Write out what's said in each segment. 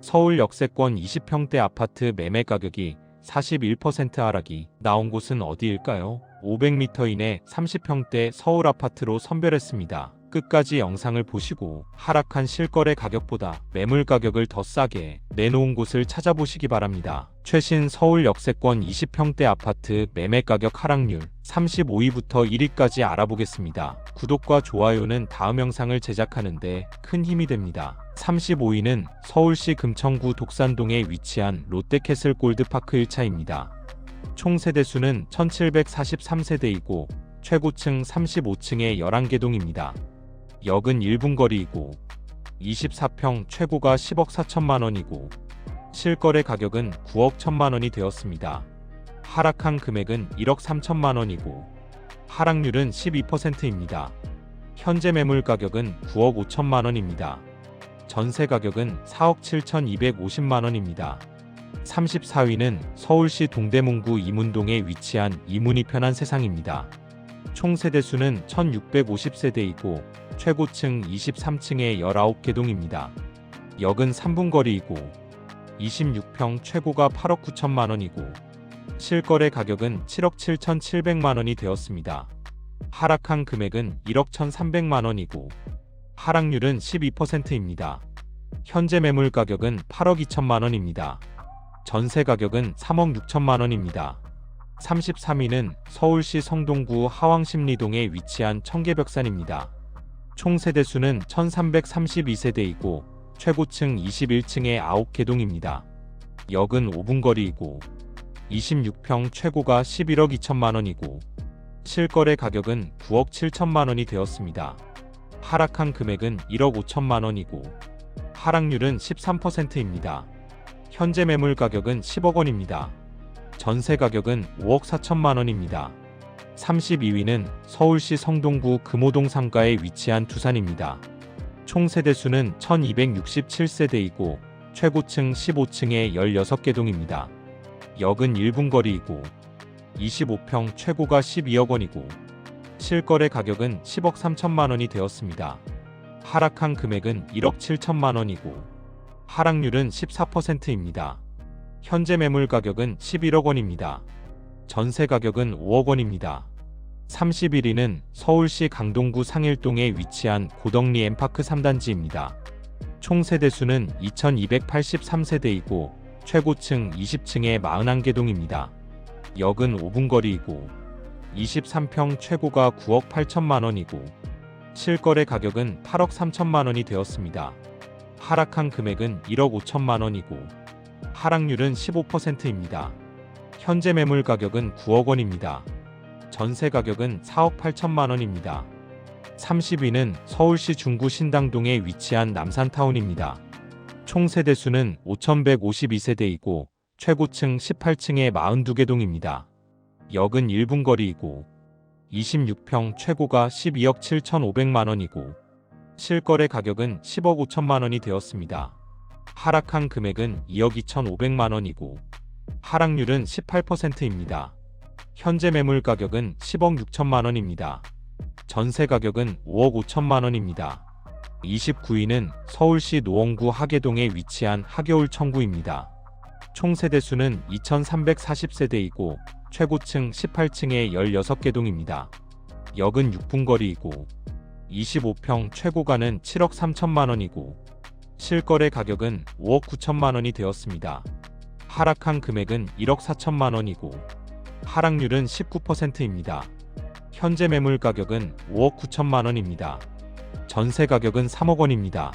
서울 역세권 20평대 아파트 매매 가격이 41% 하락이 나온 곳은 어디일까요? 500m 이내 30평대 서울 아파트로 선별했습니다. 끝까지 영상을 보시고 하락한 실거래 가격보다 매물 가격을 더 싸게 내놓은 곳을 찾아보시기 바랍니다. 최신 서울 역세권 20평대 아파트 매매 가격 하락률 35위부터 1위까지 알아보겠습니다. 구독과 좋아요는 다음 영상을 제작하는데 큰 힘이 됩니다. 35위는 서울시 금천구 독산동에 위치한 롯데캐슬 골드파크 1차입니다. 총 세대수는 1743세대이고 최고층 35층의 11개 동입니다. 역은 1분 거리이고 24평 최고가 10억 4천만 원이고 실거래 가격은 9억 1천만 원이 되었습니다. 하락한 금액은 1억 3천만 원이고 하락률은 12%입니다. 현재 매물 가격은 9억 5천만 원입니다. 전세 가격은 4억 7,250만 원입니다. 34위는 서울시 동대문구 이문동에 위치한 이문이 편한 세상입니다. 총 세대수는 1650세대이고 최고층 23층의 19개 동입니다. 역은 3분 거리이고 26평 최고가 8억 9천만 원이고 실거래 가격은 7억 7,700만 원이 되었습니다. 하락한 금액은 1억 1,300만 원이고 하락률은 12%입니다. 현재 매물 가격은 8억 2천만 원입니다. 전세 가격은 3억 6천만 원입니다. 33위는 서울시 성동구 하왕십리동에 위치한 청계벽산입니다. 총 세대수는 1332세대이고 최고층 21층의 9개 동입니다. 역은 5분 거리이고 26평 최고가 11억 2천만 원이고 실거래 가격은 9억 7천만 원이 되었습니다. 하락한 금액은 1억 5천만 원이고 하락률은 13%입니다. 현재 매물 가격은 10억 원입니다. 전세 가격은 5억 4천만 원입니다. 32위는 서울시 성동구 금호동 상가에 위치한 두산입니다. 총 세대수는 1267세대이고 최고층 15층의 16개 동입니다. 역은 1분 거리이고 25평 최고가 12억 원이고 실거래 가격은 10억 3천만 원이 되었습니다. 하락한 금액은 1억 7천만 원이고 하락률은 14%입니다. 현재 매물 가격은 11억 원입니다. 전세 가격은 5억 원입니다. 31위는 서울시 강동구 상일동에 위치한 고덕리 엠파크 3단지입니다. 총 세대수는 2283세대이고 최고층 20층의 41개 동입니다. 역은 5분 거리이고 23평 최고가 9억 8천만 원이고 실거래 가격은 8억 3천만 원이 되었습니다. 하락한 금액은 1억 5천만 원이고 하락률은 15%입니다. 현재 매물 가격은 9억 원입니다. 전세 가격은 4억 8천만 원입니다. 30위는 서울시 중구 신당동에 위치한 남산타운입니다. 총 세대수는 5,152세대이고 최고층 18층의 42개 동입니다. 역은 1분 거리이고 26평 최고가 12억 7,500만 원이고 실거래 가격은 10억 5천만 원이 되었습니다. 하락한 금액은 2억 2,500만 원이고 하락률은 18%입니다. 현재 매물 가격은 10억 6천만 원입니다. 전세 가격은 5억 5천만 원입니다. 29위는 서울시 노원구 하계동에 위치한 하계울 청구입니다. 총 세대 수는 2,340세대이고 최고층 18층의 16개 동입니다. 역은 6분 거리이고 25평 최고가는 7억 3천만 원이고 실거래 가격은 5억 9천만 원이 되었습니다. 하락한 금액은 1억 4천만 원이고 하락률은 19%입니다. 현재 매물 가격은 5억 9천만 원입니다. 전세 가격은 3억 원입니다.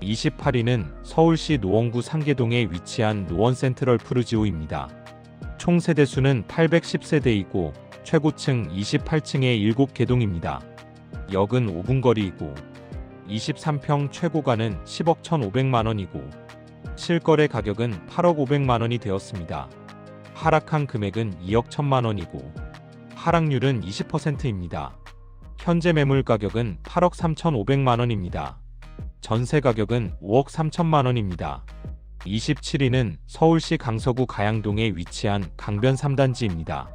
28위는 서울시 노원구 상계동에 위치한 노원 센트럴 푸르지오입니다. 총 세대 수는 810세대이고 최고층 28층의 7개 동입니다. 역은 5분 거리이고 23평 최고가는 10억 1,500만 원이고 실거래 가격은 8억 500만 원이 되었습니다. 하락한 금액은 2억 1천만 원이고 하락률은 20%입니다. 현재 매물 가격은 8억 3,500만 원입니다. 전세 가격은 5억 3천만 원입니다. 27위는 서울시 강서구 가양동에 위치한 강변 3단지입니다.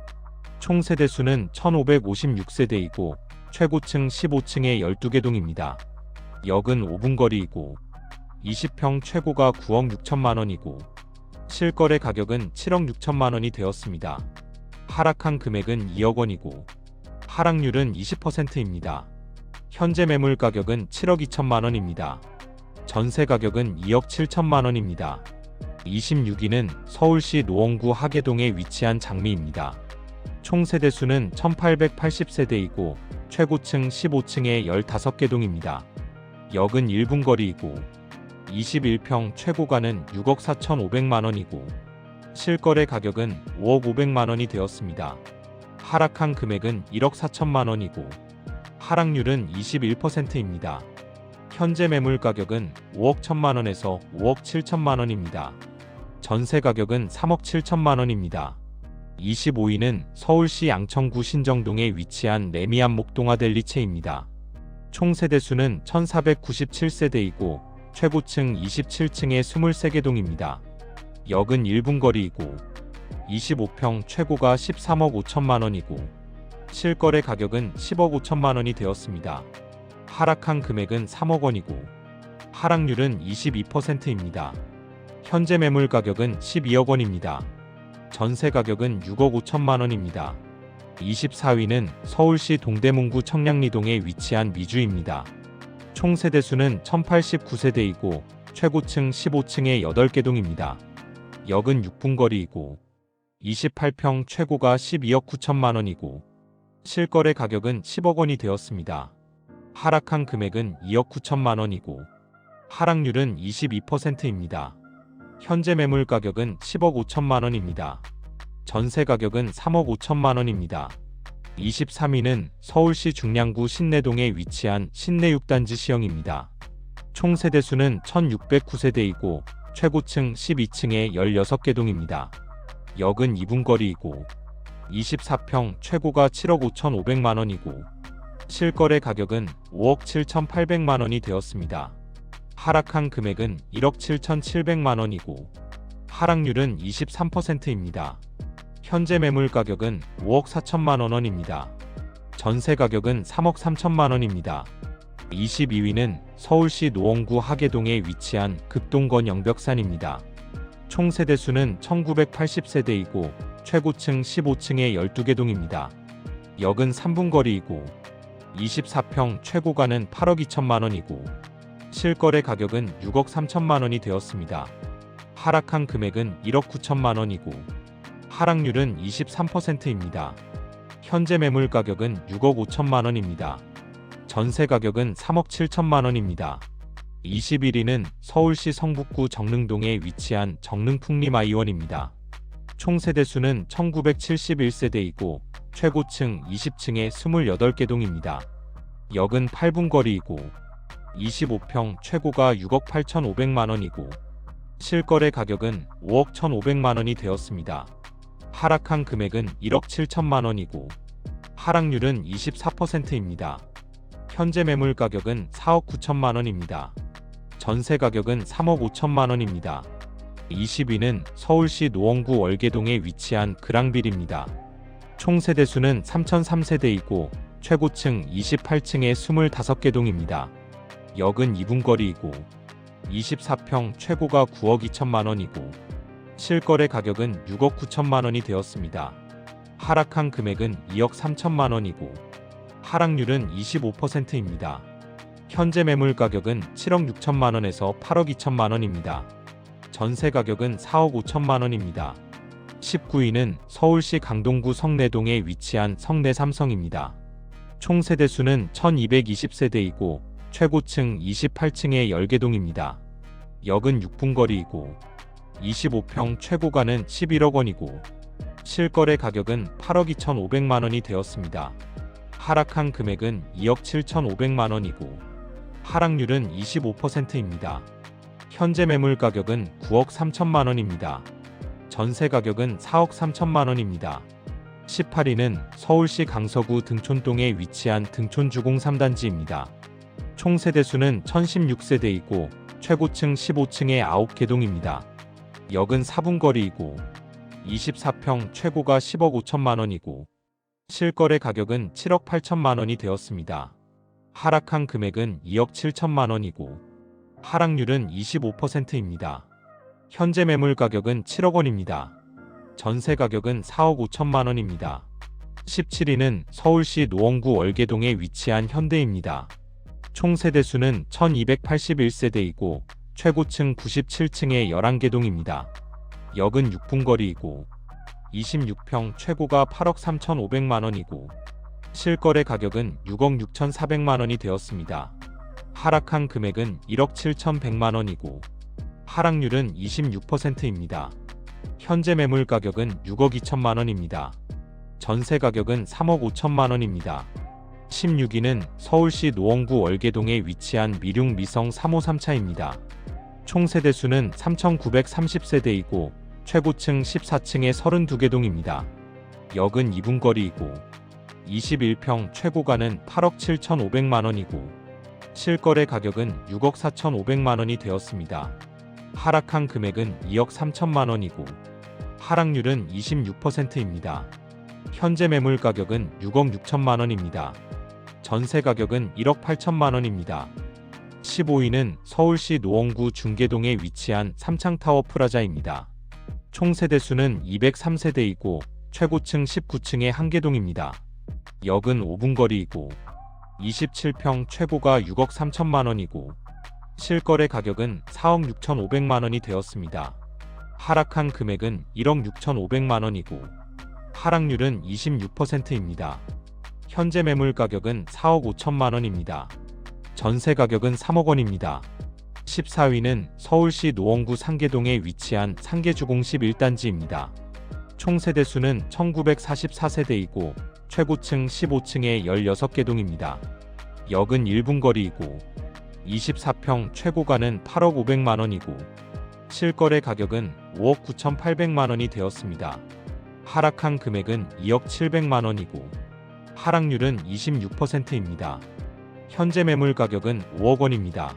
총 세대수는 1556세대이고 최고층 15층의 12개 동입니다. 역은 5분 거리이고 20평 최고가 9억 6천만 원이고 실거래 가격은 7억 6천만 원이 되었습니다. 하락한 금액은 2억 원이고 하락률은 20%입니다. 현재 매물 가격은 7억 2천만 원입니다. 전세 가격은 2억 7천만 원입니다. 26위는 서울시 노원구 하계동에 위치한 장미입니다. 총 세대 수는 1880세대이고 최고층 15층에 15개 동입니다. 역은 1분 거리이고 21평 최고가는 6억 4천5백만 원이고 실거래 가격은 5억 5백만 원이 되었습니다. 하락한 금액은 1억 4천만 원이고 하락률은 21%입니다. 현재 매물 가격은 5억 1천만 원에서 5억 7천만 원입니다. 전세 가격은 3억 7천만 원입니다. 25위는 서울시 양천구 신정동에 위치한 레미안 목동아델리체입니다. 총 세대수는 1497세대이고 최고층 27층에 23개 동입니다. 역은 1분 거리이고 25평 최고가 13억 5천만 원이고 실거래 가격은 10억 5천만 원이 되었습니다. 하락한 금액은 3억 원이고 하락률은 22%입니다. 현재 매물 가격은 12억 원입니다. 전세 가격은 6억 5천만 원입니다. 24위는 서울시 동대문구 청량리동에 위치한 미주입니다. 총 세대수는 1089세대이고 최고층 15층에 8개 동입니다. 역은 6분 거리이고 28평 최고가 12억 9천만 원이고 실거래 가격은 10억 원이 되었습니다. 하락한 금액은 2억 9천만 원이고 하락률은 22%입니다. 현재 매물 가격은 10억 5천만 원입니다. 전세 가격은 3억 5천만 원입니다. 23위는 서울시 중량구 신내동에 위치한 신내 6단지 시형입니다. 총 세대수는 1609세대이고 최고층 12층에 16개 동입니다. 역은 2분 거리이고 24평 최고가 7억 5천5백만 원이고 실거래 가격은 5억 7천8백만 원이 되었습니다. 하락한 금액은 1억 7천7백만 원이고 하락률은 23%입니다. 현재 매물 가격은 5억 4천만 원입니다. 전세 가격은 3억 3천만 원입니다. 22위는 서울시 노원구 하계동에 위치한 극동건 영벽산입니다. 총 세대수는 1980세대이고 최고층 15층에 12개 동입니다. 역은 3분 거리이고 24평 최고가는 8억 2천만 원이고 실거래 가격은 6억 3천만 원이 되었습니다. 하락한 금액은 1억 9천만 원이고 하락률은 23%입니다. 현재 매물 가격은 6억 5천만 원입니다. 전세 가격은 3억 7천만 원입니다. 21위는 서울시 성북구 정릉동에 위치한 정릉풍림아이원입니다. 총 세대수는 1971세대이고 최고층 20층에 28개 동입니다. 역은 8분 거리이고 25평 최고가 6억 8천5백만 원이고 실거래 가격은 5억 1,500만 원이 되었습니다. 하락한 금액은 1억 7천만 원이고 하락률은 24%입니다. 현재 매물 가격은 4억 9천만 원입니다. 전세 가격은 3억 5천만 원입니다. 20위는 서울시 노원구 월계동에 위치한 그랑빌입니다. 총 세대수는 3003세대이고 최고층 28층에 25개 동입니다. 역은 2분 거리이고 24평 최고가 9억 2천만 원이고 실거래 가격은 6억 9천만 원이 되었습니다. 하락한 금액은 2억 3천만 원이고 하락률은 25%입니다. 현재 매물 가격은 7억 6천만 원에서 8억 2천만 원입니다. 전세 가격은 4억 5천만 원입니다. 19위는 서울시 강동구 성내동에 위치한 성내 삼성입니다. 총 세대수는 1220세대이고 최고층 28층에 10개 동입니다. 역은 6분 거리이고 25평 최고가는 11억 원이고 실거래 가격은 8억 2천5백만 원이 되었습니다. 하락한 금액은 2억 7천5백만 원이고 하락률은 25%입니다. 현재 매물 가격은 9억 3천만 원입니다. 전세 가격은 4억 3천만 원입니다. 18위는 서울시 강서구 등촌동에 위치한 등촌주공 3단지입니다. 총 세대수는 1016세대이고 최고층 15층에 9개 동입니다. 역은 4분 거리이고 24평 최고가 10억 5천만 원이고 실거래 가격은 7억 8천만 원이 되었습니다. 하락한 금액은 2억 7천만 원이고 하락률은 25%입니다. 현재 매물 가격은 7억 원입니다. 전세 가격은 4억 5천만 원입니다. 17위는 서울시 노원구 월계동에 위치한 현대입니다. 총 세대 수는 1281세대이고 최고층 97층의 11개 동입니다. 역은 6분 거리이고 26평 최고가 8억 3,500만 원이고 실거래 가격은 6억 6,400만 원이 되었습니다. 하락한 금액은 1억 7,100만 원이고 하락률은 26%입니다. 현재 매물 가격은 6억 2천만 원입니다. 전세 가격은 3억 5천만 원입니다. 16위는 서울시 노원구 월계동에 위치한 미륙 미성 353차입니다. 총 세대 수는 3,930세대이고 최고층 14층의 32개 동입니다. 역은 2분 거리이고 21평 최고가는 8억 7,500만 원이고 실거래 가격은 6억 4,500만 원이 되었습니다. 하락한 금액은 2억 3천만 원이고 하락률은 26%입니다. 현재 매물 가격은 6억 6천만 원입니다. 전세 가격은 1억 8천만 원입니다. 15위는 서울시 노원구 중계동에 위치한 삼창타워 프라자입니다. 총 세대수는 203세대이고 최고층 19층의 한개동입니다. 역은 5분 거리이고 27평 최고가 6억 3천만 원이고 실거래 가격은 4억 6천5백만 원이 되었습니다. 하락한 금액은 1억 6천5백만 원이고 하락률은 26%입니다. 현재 매물 가격은 4억 5천만 원입니다. 전세 가격은 3억 원입니다. 14위는 서울시 노원구 상계동에 위치한 상계주공 11단지입니다. 총 세대 수는 1944세대이고 최고층 15층의 16개 동입니다. 역은 1분 거리이고 24평 최고가는 8억 500만 원이고 실거래 가격은 5억 9,800만 원이 되었습니다. 하락한 금액은 2억 700만 원이고 하락률은 26%입니다. 현재 매물 가격은 5억 원입니다.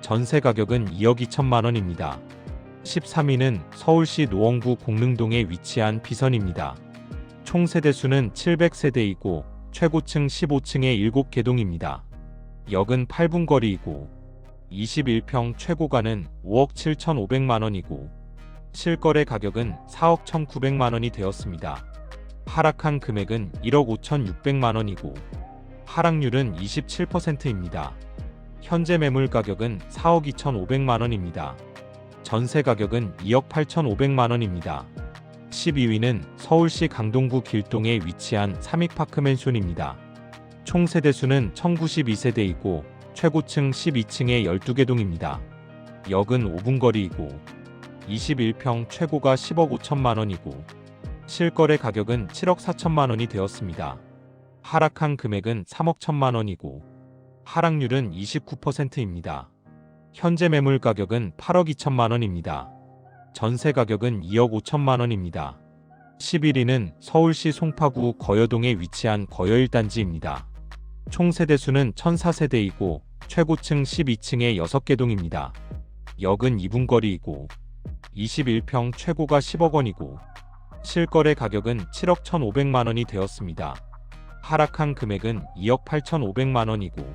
전세 가격은 2억 2천만 원입니다. 13위는 서울시 노원구 공릉동에 위치한 비선입니다. 총 세대수는 700세대이고 최고층 15층의 7개 동입니다. 역은 8분 거리이고 21평 최고가는 5억 7,500만 원이고 실거래 가격은 4억 1,900만 원이 되었습니다. 하락한 금액은 1억 5,600만 원이고 하락률은 27%입니다. 현재 매물 가격은 4억 2,500만 원입니다. 전세 가격은 2억 8,500만 원입니다. 12위는 서울시 강동구 길동에 위치한 삼익파크 맨션입니다. 총 세대수는 1092세대이고 최고층 12층의 12개 동입니다. 역은 5분 거리이고 21평 최고가 10억 5천만 원이고 실거래 가격은 7억 4천만 원이 되었습니다. 하락한 금액은 3억 1천만 원이고 하락률은 29%입니다. 현재 매물 가격은 8억 2천만 원입니다. 전세 가격은 2억 5천만 원입니다. 11위는 서울시 송파구 거여동에 위치한 거여 1단지입니다. 총 세대수는 1004세대이고 최고층 12층의 6개 동입니다. 역은 2분 거리이고 21평 최고가 10억 원이고 실거래 가격은 7억 1,500만 원이 되었습니다. 하락한 금액은 2억 8,500만 원이고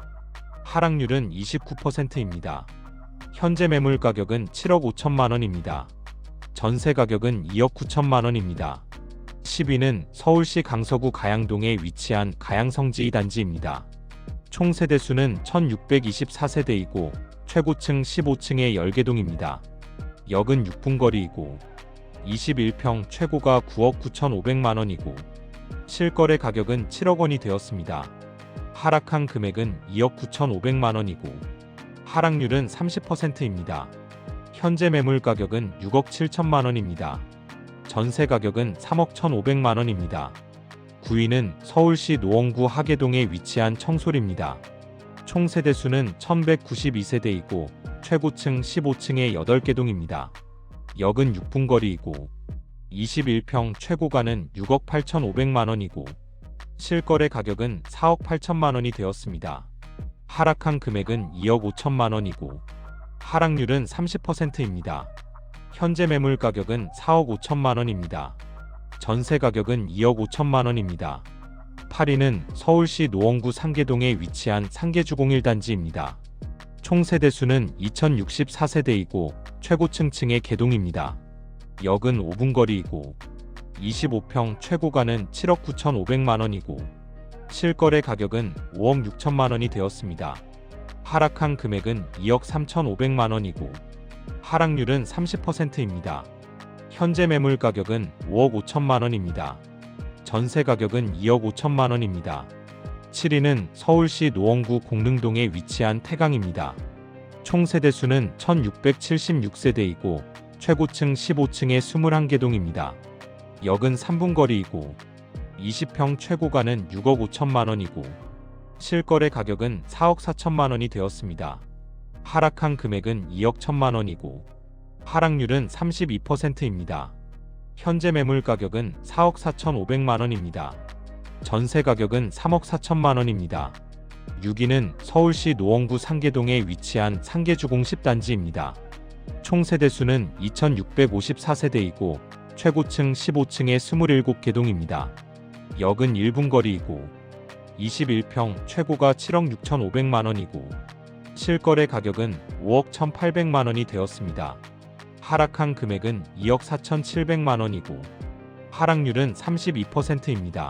하락률은 29%입니다. 현재 매물 가격은 7억 5천만 원입니다. 전세 가격은 2억 9천만 원입니다. 10위는 서울시 강서구 가양동에 위치한 가양성지 2단지입니다. 총 세대수는 1624세대이고 최고층 15층의 10개 동입니다. 역은 6분 거리이고 21평 최고가 9억 9천5백만 원이고 실거래 가격은 7억 원이 되었습니다. 하락한 금액은 2억 9천5백만 원이고 하락률은 30%입니다. 현재 매물 가격은 6억 7천만 원입니다. 전세 가격은 3억 1,500만 원입니다. 9위는 서울시 노원구 하계동에 위치한 청솔입니다. 총 세대 수는 1192세대이고 최고층 15층의 8개 동입니다. 역은 6분 거리이고 21평 최고가는 6억 8,500만 원이고 실거래 가격은 4억 8천만 원이 되었습니다. 하락한 금액은 2억 5천만 원이고 하락률은 30%입니다. 현재 매물 가격은 4억 5천만 원입니다. 전세 가격은 2억 5천만 원입니다. 8위는 서울시 노원구 상계동에 위치한 상계주공 1단지입니다. 총 세대수는 2064세대이고 최고층층의 개동입니다. 역은 5분 거리이고 25평 최고가는 7억 9,500만 원이고 실거래 가격은 5억 6천만 원이 되었습니다. 하락한 금액은 2억 3,500만 원이고 하락률은 30%입니다. 현재 매물 가격은 5억 5천만 원입니다. 전세 가격은 2억 5천만 원입니다. 7위는 서울시 노원구 공릉동에 위치한 태강입니다. 총 세대 수는 1676세대이고 최고층 15층의 21개 동입니다. 역은 3분 거리이고 20평 최고가는 6억 5천만 원이고 실거래 가격은 4억 4천만 원이 되었습니다. 하락한 금액은 2억 1천만 원이고 하락률은 32%입니다. 현재 매물 가격은 4억 4천5백만 원입니다. 전세 가격은 3억 4천만 원입니다. 6위는 서울시 노원구 상계동에 위치한 상계주공 10단지입니다. 총 세대수는 2654세대이고 최고층 15층의 27개 동입니다. 역은 1분 거리이고 21평 최고가 7억 6천5백만 원이고 실거래 가격은 5억 1,800만 원이 되었습니다. 하락한 금액은 2억 4,700만 원이고 하락률은 32%입니다.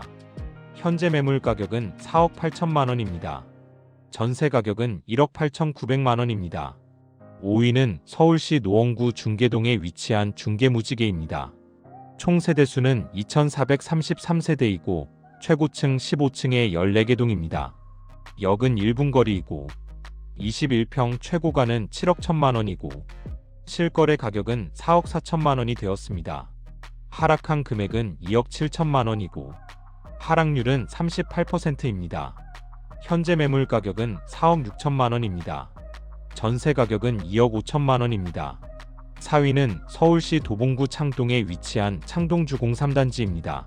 현재 매물 가격은 4억 8천만 원입니다. 전세 가격은 1억 8,900만 원입니다. 5위는 서울시 노원구 중계동에 위치한 중계무지개입니다. 총 세대수는 2,433세대이고 최고층 15층의 14개 동입니다. 역은 1분 거리이고 21평 최고가는 7억 1천만 원이고 실거래 가격은 4억 4천만 원이 되었습니다. 하락한 금액은 2억 7천만 원이고 하락률은 38%입니다. 현재 매물 가격은 4억 6천만 원입니다. 전세 가격은 2억 5천만 원입니다. 4위는 서울시 도봉구 창동에 위치한 창동주공 3단지입니다.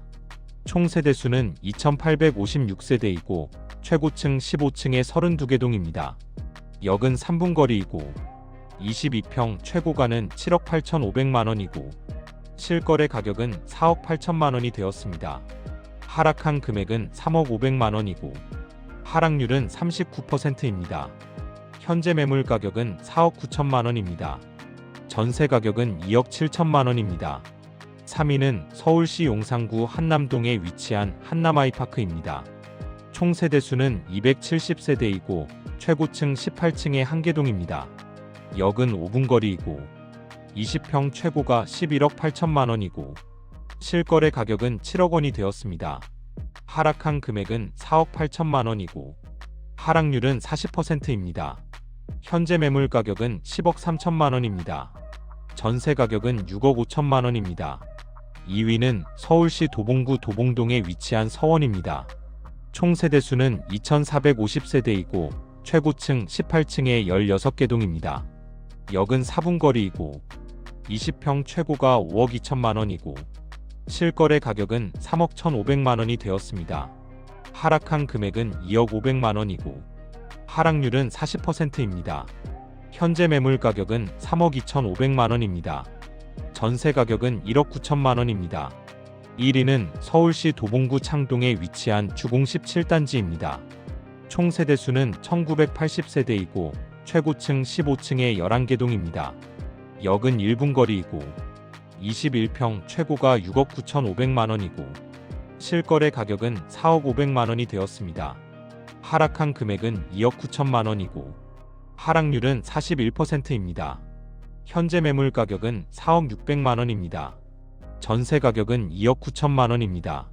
총 세대수는 2,856세대이고 최고층 15층의 32개 동입니다. 역은 3분 거리이고 22평 최고가는 7억 8,500만 원이고 실거래 가격은 4억 8천만 원이 되었습니다. 하락한 금액은 3억 500만 원이고 하락률은 39%입니다. 현재 매물 가격은 4억 9천만 원입니다. 전세 가격은 2억 7천만 원입니다. 3위는 서울시 용산구 한남동에 위치한 한남아이파크입니다. 총 세대 수는 270세대이고 최고층 18층의 한계동입니다. 역은 5분 거리이고 20평 최고가 11억 8천만 원이고 실거래 가격은 7억 원이 되었습니다. 하락한 금액은 4억 8천만 원이고 하락률은 40%입니다. 현재 매물 가격은 10억 3천만 원입니다. 전세 가격은 6억 5천만 원입니다. 2위는 서울시 도봉구 도봉동에 위치한 서원입니다. 총 세대 수는 2,450세대이고 최고층 18층의 16개 동입니다. 역은 4분 거리이고 20평 최고가 5억 2천만 원이고 실거래 가격은 3억 1,500만 원이 되었습니다. 하락한 금액은 2억 500만 원이고 하락률은 40%입니다. 현재 매물 가격은 3억 2,500만 원입니다. 전세 가격은 1억 9천만 원입니다. 1위는 서울시 도봉구 창동에 위치한 주공 17단지입니다. 총 세대 수는 1980세대이고 최고층 15층의 11개 동입니다. 역은 1분 거리이고 21평 최고가 6억 9천5백만 원이고 실거래 가격은 4억 5백만 원이 되었습니다. 하락한 금액은 2억 9천만 원이고 하락률은 41%입니다. 현재 매물 가격은 4억 6백만 원입니다. 전세 가격은 2억 9천만 원입니다.